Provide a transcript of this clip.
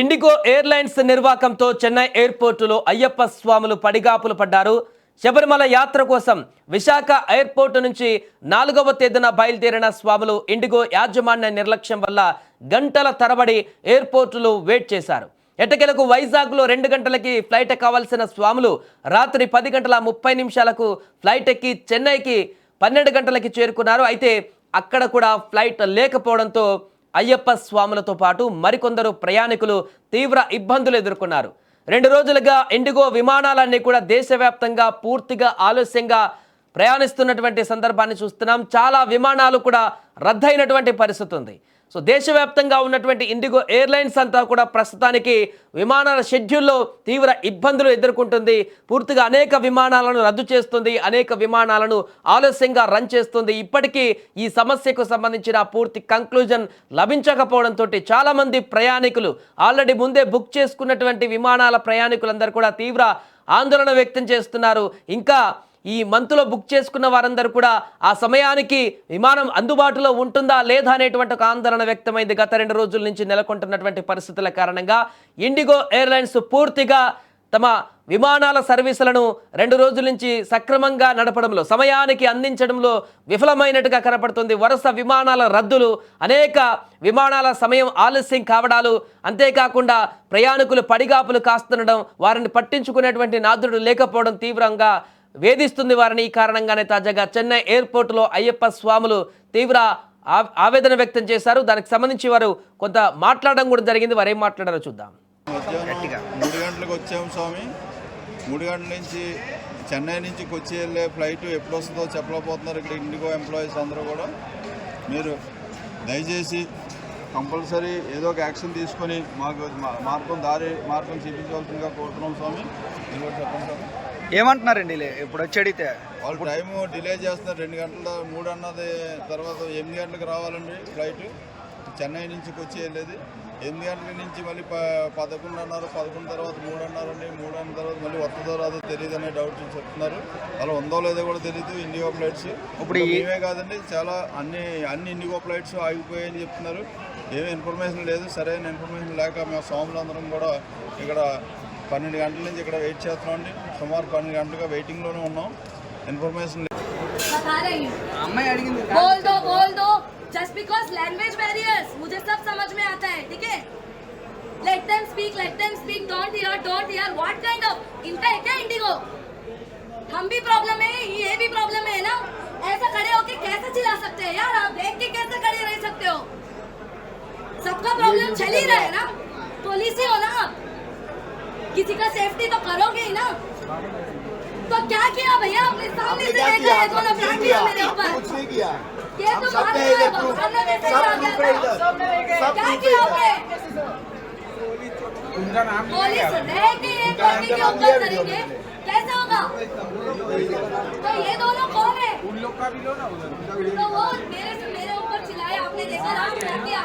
IndiGo airlines నిర్వాకంతో చెన్నై ఎయిర్పోర్టులో అయ్యప్ప స్వాములు పడిగాపులు పడ్డారు. శబరిమల యాత్ర కోసం విశాఖ ఎయిర్పోర్టు నుంచి నాలుగవ తేదీన బయలుదేరిన స్వాములు ఇండిగో యాజమాన్య నిర్లక్ష్యం వల్ల గంటల తరబడి ఎయిర్పోర్టులో వెయిట్ చేశారు. ఎటకెలకు వైజాగ్లో రెండు గంటలకి ఫ్లైట్ ఎక్కవలసిన స్వాములు రాత్రి పది గంటల ముప్పై నిమిషాలకు ఫ్లైట్ ఎక్కి చెన్నైకి పన్నెండు గంటలకి చేరుకున్నారు. అయితే అక్కడ కూడా ఫ్లైట్ లేకపోవడంతో అయ్యప్ప స్వాములతో పాటు మరికొందరు ప్రయాణికులు తీవ్ర ఇబ్బందులు ఎదుర్కొన్నారు. రెండు రోజులుగా ఇండిగో విమానాలన్నీ కూడా దేశవ్యాప్తంగా పూర్తిగా ఆలస్యంగా ప్రయాణిస్తున్నటువంటి సందర్భాన్ని చూస్తున్నాం. చాలా విమానాలు కూడా రద్దయినటువంటి పరిస్థితి ఉంది. సో దేశవ్యాప్తంగా ఉన్నటువంటి ఇండిగో ఎయిర్లైన్స్ అంతా కూడా ప్రస్తుతానికి విమానాల షెడ్యూల్లో తీవ్ర ఇబ్బందులు ఎదుర్కొంటుంది. పూర్తిగా అనేక విమానాలను రద్దు చేస్తుంది. అనేక విమానాలను ఆలస్యంగా రన్ చేస్తుంది. ఇప్పటికీ ఈ సమస్యకు సంబంధించిన పూర్తి కంక్లూజన్ లభించకపోవడంతో చాలామంది ప్రయాణికులు ఆల్రెడీ ముందే బుక్ చేసుకున్నటువంటి విమానాల ప్రయాణికులందరూ కూడా తీవ్ర ఆందోళన వ్యక్తం చేస్తున్నారు. ఇంకా ఈ మంత్లో బుక్ చేసుకున్న వారందరూ కూడా ఆ సమయానికి విమానం అందుబాటులో ఉంటుందా లేదా అనేటువంటి ఒక ఆందోళన వ్యక్తమైంది. గత రెండు రోజుల నుంచి నెలకొంటున్నటువంటి పరిస్థితుల కారణంగా ఇండిగో ఎయిర్లైన్స్ పూర్తిగా తమ విమానాల సర్వీసులను రెండు రోజుల నుంచి సక్రమంగా నడపడంలో సమయానికి అందించడంలో విఫలమైనట్టుగా కనపడుతుంది. వరుస విమానాల రద్దులు అనేక విమానాల సమయం ఆలస్యం కావడాలు అంతేకాకుండా ప్రయాణికులు పడిగాపులు కాస్తుండడం వారిని పట్టించుకునేటువంటి నాదుడు లేకపోవడం తీవ్రంగా వేధిస్తుంది వారిని. ఈ కారణంగానే తాజాగా చెన్నై ఎయిర్పోర్టులో అయ్యప్ప స్వాములు తీవ్ర ఆవేదన వ్యక్తం చేశారు. దానికి సంబంధించి వారు కొంత మాట్లాడడం కూడా జరిగింది. వారు ఏం మాట్లాడారో చూద్దాం. మూడు గంటలకు వచ్చాము స్వామి. మూడు గంటల నుంచి చెన్నై నుంచి కొచ్చి వెళ్ళే ఫ్లైట్ ఎప్పుడు వస్తుందో చెప్పలేకపోతున్నారు ఇక్కడ ఇండిగో ఎంప్లాయీస్ అందరూ కూడా. మీరు దయచేసి కంపల్సరీ ఏదో ఒక యాక్షన్ తీసుకొని మాకు మా- మార్గం దారి మార్గం చూపించవలసిందిగా కోరుతున్నాం స్వామి. మీరు కూడా చెప్పండి స్వామి. ఏమంటున్నారండి ఇప్పుడు వచ్చి అడిగితే? వాళ్ళు టైం డిలే చేస్తున్నారు రెండు గంటల మూడు అన్నది తర్వాత ఎనిమిది గంటలకు రావాలండి ఫ్లైట్. చెన్నై నుంచి కొచ్చి వెళ్ళేది. ఎనిమిది గంటల నుంచి మళ్ళీ ప పదకొండు అన్నారు పదకొండు తర్వాత మూడు అన్నారండి. మూడు అన్న తర్వాత మళ్ళీ వస్తుందో రాదో తెలియదు అనే డౌట్ చెప్తున్నారు అలా ఉందో లేదో కూడా తెలియదు ఇండిగో ఫ్లైట్స్ ఇప్పుడు మేమే కాదండి చాలా అన్ని అన్ని ఇండిగో ఫ్లైట్స్ ఆగిపోయాయని చెప్తున్నారు. ఏమీ ఇన్ఫర్మేషన్ లేదు సరైన ఇన్ఫర్మేషన్ లేక మేము స్వాములందరం కూడా ఇక్కడ పన్నెండు గంటల నుంచి ఇక్కడ వెయిట్ చేస్తున్నాం అండి సుమారు పన్నెండు గంటలుగా వెయిటింగ్లోనే ఉన్నాం ఇన్ఫర్మేషన్ बता रही हूँ అమ్మాయి అడిగింది बोल दो बोल दो जस्ट बिकॉज लैंग्वेज बैरियर्स मुझे सब समझ में आता है ठीक है let them speak let them speak don't hear don't hear what kind of इनका है क्या इंडिगो हम भी प्रॉब्लम है ये भी प्रॉब्लम है ना ऐसा खड़े होके कैसे चिल्ला सकते हैं यार आप देख के कैसे खड़े रह सकते हो सबका प्रॉब्लम चल ही रहा है ना पुलिस ही हो ना आप किसी का सेफ्टी तो करोगे ही ना। तो क्या किया भैया? अपने सामने से एक और किया मेरे ऊपर? तो ये तो क्या। किया पुलिस करेंगे। कैसे होगा? तो ये दोनों कौन है? उन लोग का भी लो ना उधर। तो वो मेरे से मेरे ऊपर चिल्लाए आपने देखा क्या किया?